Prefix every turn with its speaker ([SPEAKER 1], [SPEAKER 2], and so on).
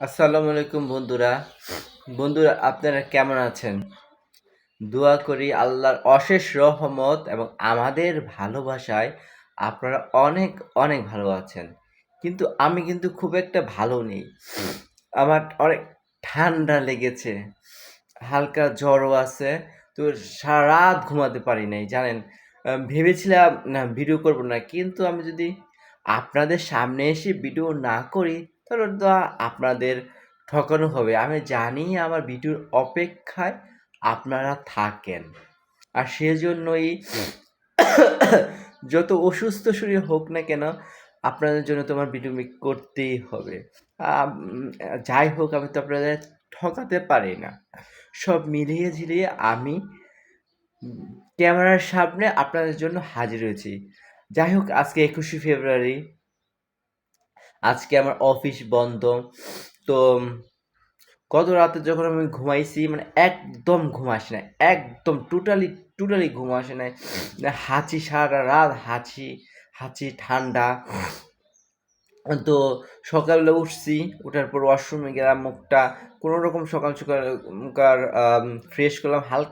[SPEAKER 1] আসসালামু আলাইকুম বন্ধুরা। বন্ধুরা, আপনারা কেমন আছেন? দোয়া করি আল্লাহর অশেষ রহমত এবং আমাদের ভালোবাসায় আপনারা অনেক অনেক ভালো আছেন। কিন্তু আমি কিন্তু খুব একটা ভালো নেই। আমার অনেক ঠান্ডা লেগেছে, হালকা জ্বরও আছে, তো সারা রাত ঘুমাতে পারি নাই, জানেন? ভেবেছিলাম না, ভিডিও করব না, কিন্তু আমি যদি আপনাদের সামনে এসে ভিডিও না করি তাহলে আপনাদের ঠকানো হবে। আমি জানি আমার ভিডিওর অপেক্ষায় আপনারা থাকেন। আর সেজন্যই যত অসুস্থ শরীর হোক না কেন, আপনাদের জন্য তোমার ভিডিও মেক করতেই হবে। যাই হোক, আমি তো আপনাদের ঠকাতে পারি না। সব মিলিয়ে ঝিলিয়ে আমি ক্যামেরার সামনে আপনাদের জন্য হাজির হয়েছি। যাই হোক, আজকে একুশে ফেব্রুয়ারি আজকে আমার অফিস বন্ধ। তো, গত রাতে যখন আমি ঘুমাইছি মানে একদম ঘুম আসে না একদম টোটালি টোটালি ঘুম আসে না হাঁচি সারা রাত, হাঁচি হাঁচি ঠান্ডা। তো সকালবেলা উঠছি ওঠার পর ওয়াশরুমে গেলাম, মুখটা কোনো রকম সকাল সকাল ফ্রেশ করলাম, হালকা